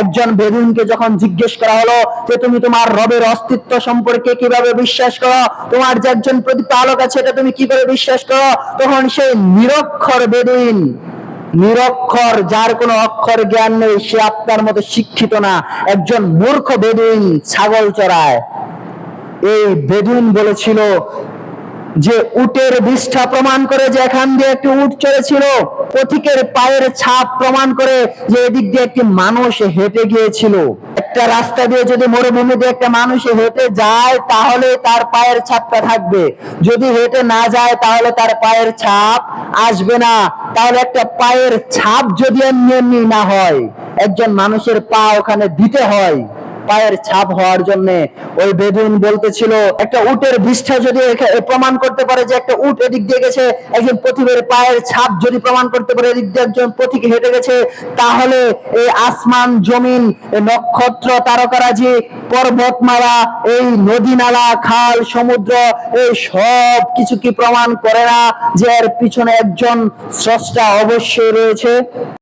একজন বেদুনকে যখন জিজ্ঞেস করা হলো যে তুমি তোমার রবের অস্তিত্ব সম্পর্কে কীভাবে বিশ্বাস করো, তোমার যে একজন প্রতিপালক আছে এটা তুমি কি করে বিশ্বাস করো, তখন সেই নিরক্ষর বেদুইন, নিরক্ষর যার কোনো অক্ষর জ্ঞান নেই, সে আপনার মতো শিক্ষিত না, একজন মূর্খ বেদুইন ছাগল চড়ায়। এই বেদুইন বলেছিল যে উটের বিষ্ঠা প্রমাণ করে যে এখান দিয়ে একটি উট চলেছিল পথিকের পায়ের ছাপ প্রমাণ করে যে এদিক দিয়ে একটি মানুষ হেঁটে গিয়েছিল। একটা রাস্তা দিয়ে যদি মরুভূমি দিয়ে একটা মানুষ হেঁটে যায়, তাহলে তার পায়ের ছাপটা থাকবে। যদি হেঁটে না যায়, তাহলে তার পায়ের ছাপ আসবে না। তাহলে একটা পায়ের ছাপ যদি এমনি এমনি না হয়, একজন মানুষের পা ওখানে দিতে হয়। পায়ের ছাপ হওয়ার জন্য। ওই বেদুইন বলতেছিল, একটা উটের বিষ্ঠা যদি প্রমাণ করতে পারে যে একটা উট এদিক দিয়ে গেছে, একজন পথিকের পায়ের ছাপ যদি প্রমাণ করতে পারে, এদিক দিয়ে একজন পথিক হেঁটে গেছে, তাহলে এই আসমান, জমিন নক্ষত্র তারকারাজি, পর্বতমালা, এই নদী নালা খাল, সমুদ্র, এই সব কিছু কি প্রমাণ করে না যে এর পিছনে একজন স্রষ্টা অবশ্যই রয়েছে?